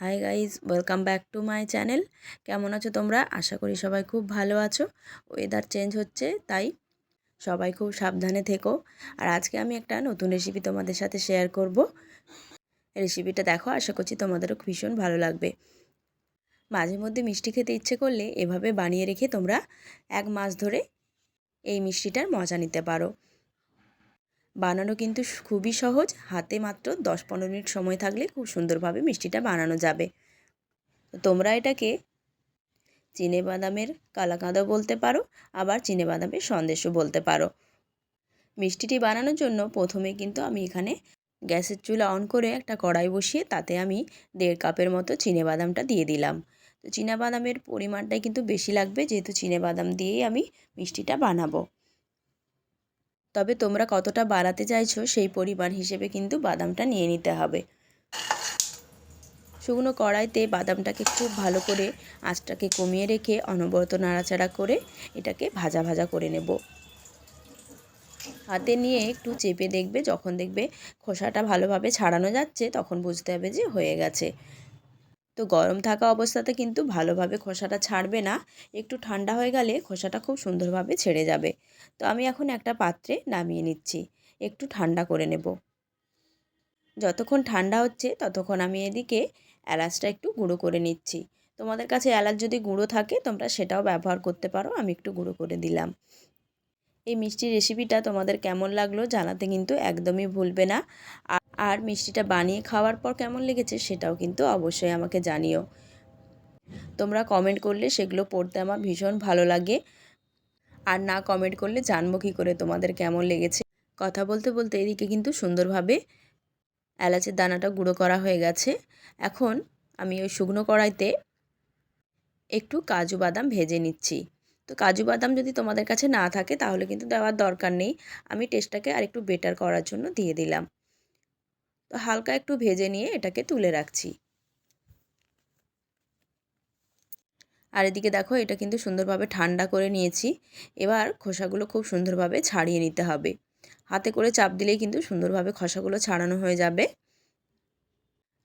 Hi guys welcome back to my channel কেমন আছো তোমরা? আশা করি সবাই খুব ভালো আছো। ওয়েদার চেঞ্জ হচ্ছে, তাই সবাই খুব সাবধানে থেকো। আর আজকে আমি একটা নতুন রেসিপি তোমাদের সাথে শেয়ার করব। রেসিপিটা দেখো, আশা করছি তোমাদেরও ভীষণ ভালো লাগবে। মাঝে মধ্যে মিষ্টি খেতে ইচ্ছে করলে এভাবে বানিয়ে রেখে তোমরা এক মাস ধরে এই মিষ্টিটার মজা নিতে পারো। বানানো কিন্তু খুবই সহজ। হাতে মাত্র দশ পনেরো মিনিট সময় থাকলে খুব সুন্দরভাবে মিষ্টিটা বানানো যাবে। তোমরা এটাকে চিনে বাদামের কালাকাঁদও বলতে পারো, আবার চিনে বাদামের সন্দেশও বলতে পারো। মিষ্টিটি বানানোর জন্য প্রথমে কিন্তু আমি এখানে গ্যাসের চুলা অন করে একটা কড়াই বসিয়ে তাতে আমি দেড় কাপের মতো চিনে বাদামটা দিয়ে দিলাম। তো বাদামের পরিমাণটাই কিন্তু বেশি লাগবে, যেহেতু বাদাম দিয়েই আমি মিষ্টিটা বানাবো। তবে তোমরা কতটা বাড়াতে চাইছো সেই পরিমাণ হিসেবে কিন্তু বাদামটা নিয়ে নিতে হবে। শুকনো কড়াইতে বাদামটাকে খুব ভালো করে আঁচটাকে কমিয়ে রেখে অনবরত নাড়াচাড়া করে এটাকে ভাজা ভাজা করে নেব। হাতে নিয়ে একটু চেপে দেখবে, যখন দেখবে খোসাটা ভালোভাবে ছাড়ানো যাচ্ছে, তখন বুঝতে হবে যে হয়ে গেছে। তো গরম থাকা অবস্থাতে কিন্তু ভালোভাবে খোসাটা ছাড়বে না। একটু ঠান্ডা হয়ে গেলে খোসাটা খুব সুন্দরভাবে ছেড়ে যাবে। তো আমি এখন একটা পাত্রে নামিয়ে নিচ্ছি। একটু ঠান্ডা করে নেব। যতক্ষণ ঠান্ডা হচ্ছে ততক্ষণ আমি এদিকে এলাচটা একটু গুঁড়ো করে নিচ্ছি। তোমাদের কাছে এলাচ যদি গুঁড়ো থাকে তোমরা সেটাও ব্যবহার করতে পারো, আমি একটু গুঁড়ো করে দিলাম। এই মিষ্টির রেসিপিটা তোমাদের কেমন লাগল জানাতে কিন্তু একদমই ভুলবে না। আর মিষ্টিটা বানিয়ে খাওয়ার পর কেমন লেগেছে সেটাও কিন্তু অবশ্যই আমাকে জানিও। তোমরা কমেন্ট করলে সেগুলো পড়তে আমার ভীষণ ভালো লাগে। আর না কমেন্ট করলে জানব কী করে তোমাদের কেমন লেগেছে। কথা বলতে বলতে এদিকে কিন্তু সুন্দরভাবে এলাচের দানাটা গুঁড়ো করা হয়ে গেছে। এখন আমি ওই শুকনো কড়াইতে একটু কাজু বাদাম ভেজে নিচ্ছি। তো কাজু বাদাম যদি তোমাদের কাছে না থাকে তাহলে কিন্তু দেওয়ার দরকার নেই। আমি টেস্টটাকে আর একটু বেটার করার জন্য দিয়ে দিলাম। তো হালকা একটু ভেজে নিয়ে এটাকে তুলে রাখছি। আর এদিকে দেখো, এটা কিন্তু সুন্দরভাবে ঠান্ডা করে নিয়েছি। এবার খোসাগুলো খুব সুন্দরভাবে ছাড়িয়ে নিতে হবে। হাতে করে চাপ দিলেই কিন্তু সুন্দরভাবে খোসাগুলো ছাড়ানো হয়ে যাবে।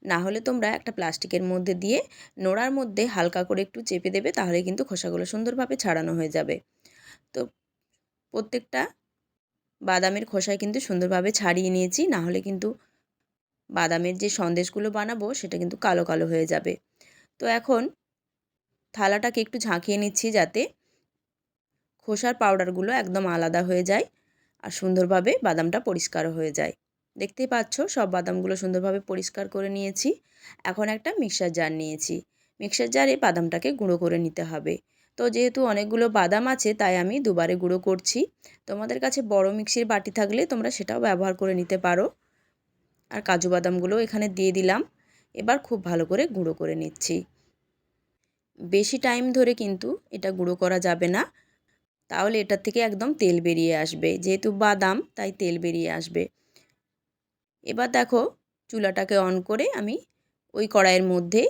না হলে তোমরা একটা প্লাস্টিকের মধ্যে দিয়ে নোড়ার মধ্যে হালকা করে একটু চেপে দেবে, তাহলে কিন্তু খোসাগুলো সুন্দরভাবে ছাড়ানো হয়ে যাবে। তো প্রত্যেকটা বাদামের খোসায় কিন্তু সুন্দরভাবে ছাড়িয়ে নিয়েছি, না হলে কিন্তু বাদামের যে সন্দেশগুলো বানাবো, সেটা কিন্তু কালো কালো হয়ে যাবে। তো এখন থালাটাকে একটু ঝাঁকিয়ে নিচ্ছি যাতে খোসার পাউডারগুলো একদম আলাদা হয়ে যায় আর সুন্দরভাবে বাদামটা পরিষ্কারও হয়ে যায়। দেখতেই পাচ্ছ, সব বাদামগুলো সুন্দরভাবে পরিষ্কার করে নিয়েছি। এখন একটা মিক্সার জার নিয়েছি। মিক্সার জারে বাদামটাকে গুঁড়ো করে নিতে হবে। তো যেহেতু অনেকগুলো বাদাম আছে, তাই আমি দুবারে গুঁড়ো করছি। তোমাদের কাছে বড় মিক্সির বাটি থাকলে তোমরা সেটাও ব্যবহার করে নিতে পারো। আর কাজু বাদামগুলো এখানে দিয়ে দিলাম। এবার খুব ভালো করে গুঁড়ো করে নিচ্ছি। বেশি টাইম ধরে কিন্তু এটা গুঁড়ো করা যাবে না। তাহলে এটার থেকে একদম তেল বেরিয়ে আসবে। যেহেতু বাদাম, তাই তেল বেরিয়ে আসবে। এবার দেখো চুলাটাকে অন করে আমি ওই কড়াইয়ের মধ্যে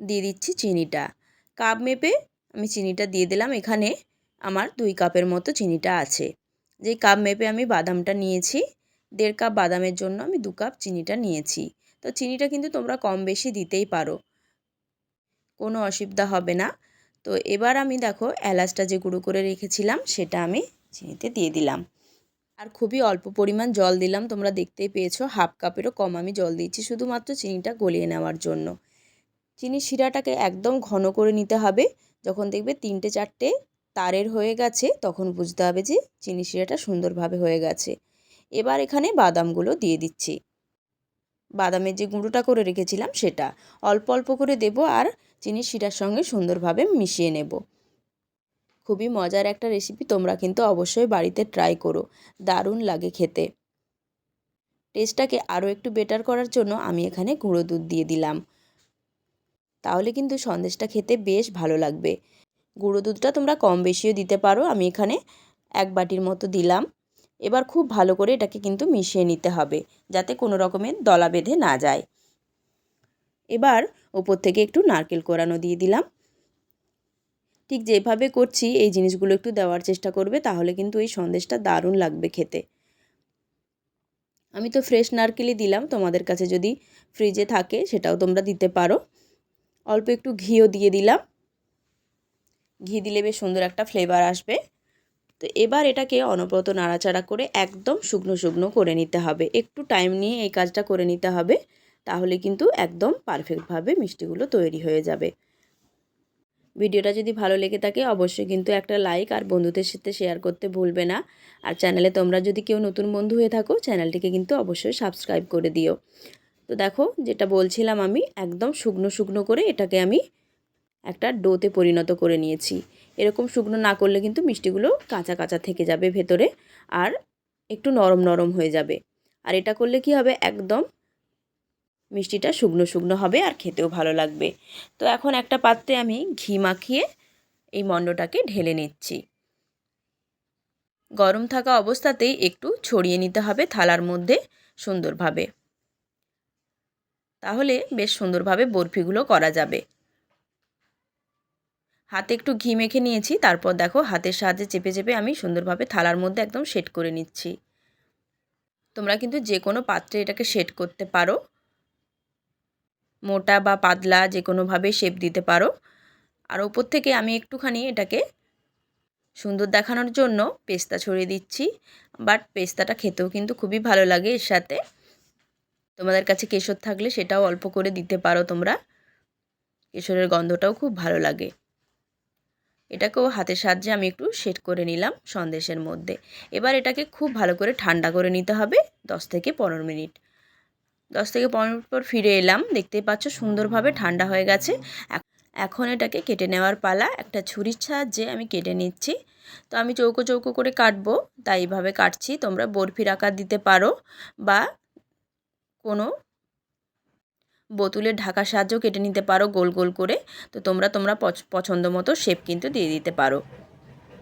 দিয়ে দিচ্ছি চিনিটা। কাপ মেপে আমি চিনিটা দিয়ে দিলাম। এখানে আমার দুই কাপের মতো চিনিটা আছে। যেই কাপ মেপে আমি বাদামটা নিয়েছি দেড় কাপ বাদামের জন্য আমি দু কাপ চিনিটা নিয়েছি। তো চিনিটা কিন্তু তোমরা কম বেশি দিতেই পারো। কোনো অসুবিধা হবে না। তো এবার আমি দেখো এলাচটা যে গুঁড়ো করে রেখেছিলাম, সেটা আমি চিনিতে দিয়ে দিলাম। আর খুবই অল্প পরিমাণ জল দিলাম, তোমরা দেখতেই পেয়েছ, হাফ কাপেরও কম আমি জল দিচ্ছি শুধুমাত্র চিনিটা গলিয়ে নেওয়ার জন্য। চিনি শিরাটাকে একদম ঘন করে নিতে হবে। যখন দেখবে তিনটে চারটে তারের হয়ে গেছে, তখন বুঝতে হবে যে চিনি শিরাটা সুন্দরভাবে হয়ে গেছে। এবার এখানে বাদামগুলো দিয়ে দিচ্ছি। বাদামের যে গুঁড়োটা করে রেখেছিলাম সেটা। অল্প অল্প করে দেব আর চিনি শিরার সঙ্গে সুন্দরভাবে মিশিয়ে নেব। খুবই মজার একটা রেসিপি তোমরা কিন্তু অবশ্যই বাড়িতে ট্রাই করো। দারুণ লাগে খেতে। টেস্টটাকে আরও একটু বেটার করার জন্য আমি এখানে গুঁড়ো দুধ দিয়ে দিলাম। তাহলে কিন্তু সন্দেশটা খেতে বেশ ভালো লাগবে। গুঁড়ো দুধটা তোমরা কম বেশিও দিতে পারো। আমি এখানে এক বাটির মতো দিলাম। এবার খুব ভালো করে এটাকে কিন্তু মিশিয়ে নিতে হবে, যাতে কোনো রকমের দলা বেঁধে না যায়। এবার ওপর থেকে একটু নারকেল কোরানো দিয়ে দিলাম। ঠিক যেভাবে করছি, এই জিনিসগুলো একটু দেওয়ার চেষ্টা করবে, তাহলে কিন্তু এই সন্দেশটা দারুণ লাগবে খেতে। আমি তো ফ্রেশ নারকেলই দিলাম, তোমাদের কাছে যদি ফ্রিজে থাকে সেটাও তোমরা দিতে পারো। অল্প একটু ঘিও দিয়ে দিলাম। ঘি দিলে বেশ সুন্দর একটা ফ্লেভার আসবে। তো এবার এটাকে অনবরত নাড়াচাড়া করে একদম শুকনো শুকনো করে নিতে হবে। একটু টাইম নিয়ে এই কাজটা করে নিতে হবে, তাহলে কিন্তু একদম পারফেক্টভাবে মিষ্টিগুলো তৈরি হয়ে যাবে। ভিডিওটা যদি ভালো লেগে থাকে, অবশ্যই কিন্তু একটা লাইক আর বন্ধুদের সাথে শেয়ার করতে ভুলবে না। আর চ্যানেলে তোমরা যদি কেউ নতুন বন্ধু হয়ে থাকো চ্যানেলটিকে কিন্তু অবশ্যই সাবস্ক্রাইব করে দিও। তো দেখো, যেটা বলছিলাম আমি, একদম শুকনো শুকনো করে এটাকে আমি একটা ডোতে পরিণত করে নিয়েছি। এরকম শুকনো না করলে কিন্তু মিষ্টিগুলো কাঁচা কাঁচা থেকে যাবে ভেতরে আর একটু নরম নরম হয়ে যাবে। আর এটা করলে কি হবে? একদম মিষ্টিটা শুকনো শুকনো হবে আর খেতেও ভালো লাগবে। তো এখন একটা পাত্রে আমি ঘি মাখিয়ে এই মণ্ডটাকে ঢেলে নিচ্ছি। গরম থাকা অবস্থাতেই একটু ছড়িয়ে নিতে হবে থালার মধ্যে সুন্দরভাবে। তাহলে বেশ সুন্দরভাবে বরফিগুলো করা যাবে। হাতে একটু ঘি মেখে নিয়েছি, তারপর দেখো হাতের সাহায্যে চেপে চেপে আমি সুন্দরভাবে থালার মধ্যে একদম সেট করে নিচ্ছি। তোমরা কিন্তু যে কোনো পাত্রে এটাকে সেট করতে পারো। মোটা বা পাতলা যে কোনোভাবে শেপ দিতে পারো। আর ওপর থেকে আমি একটুখানি এটাকে সুন্দর দেখানোর জন্য পেস্তা ছড়িয়ে দিচ্ছি, বাট পেস্তাটা খেতেও কিন্তু খুবই ভালো লাগে এর সাথে। তোমাদের কাছে কেশর থাকলে সেটাও অল্প করে দিতে পারো তোমরা। কেশরের গন্ধটাও খুব ভালো লাগে। এটাকেও হাতের সাহায্যে আমি একটু সেট করে নিলাম সন্দেশের মধ্যে। এবার এটাকে খুব ভালো করে ঠান্ডা করে নিতে হবে দশ থেকে পনেরো মিনিট। দশ থেকে পনেরো মিনিট পর ফিরে এলাম, দেখতেই পাচ্ছ সুন্দরভাবে ঠান্ডা হয়ে গেছে। এখন এটাকে কেটে নেওয়ার পালা, একটা ছুরির সাহায্যে আমি কেটে নিচ্ছি। তো আমি চৌকো চৌকো করে কাটবো, তাই এইভাবে কাটছি, তোমরা বরফির আকার দিতে পারো বা কোনো বোতুলের ঢাকার সাহায্যেও কেটে নিতে পারো গোল গোল করে। তো তোমরা তোমরা পছন্দ মতো শেপ কিন্তু দিয়ে দিতে পারো।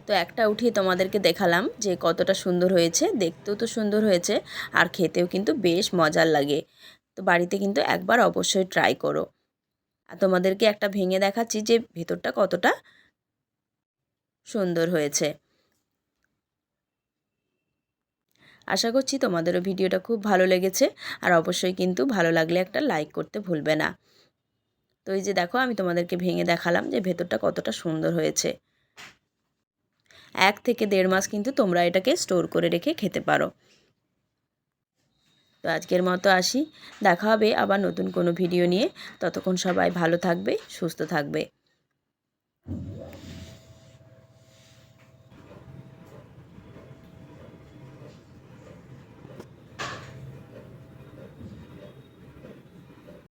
তো একটা উঠিয়ে তোমাদেরকে দেখালাম যে কতটা সুন্দর হয়েছে। দেখতেও তো সুন্দর হয়েছে আর খেতেও কিন্তু বেশ মজার লাগে। তো বাড়িতে কিন্তু একবার অবশ্যই ট্রাই করো। আর তোমাদেরকে একটা ভেঙে দেখাচ্ছি যে ভেতরটা কতটা সুন্দর হয়েছে। আশা করছি তোমাদেরও ভিডিওটা খুব ভালো লেগেছে আর অবশ্যই কিন্তু ভালো লাগলে একটা লাইক করতে ভুলবে না। তো এই যে দেখো, আমি তোমাদেরকে ভেঙে দেখালাম যে ভেতরটা কতটা সুন্দর হয়েছে। এক থেকে দেড় মাস কিন্তু তোমরা এটাকে স্টোর করে রেখে খেতে পারো। তো আজকের মতো আসি। দেখা হবে আবার নতুন কোনো ভিডিও নিয়ে। ততক্ষণ সবাই ভালো থাকবে, সুস্থ থাকবে।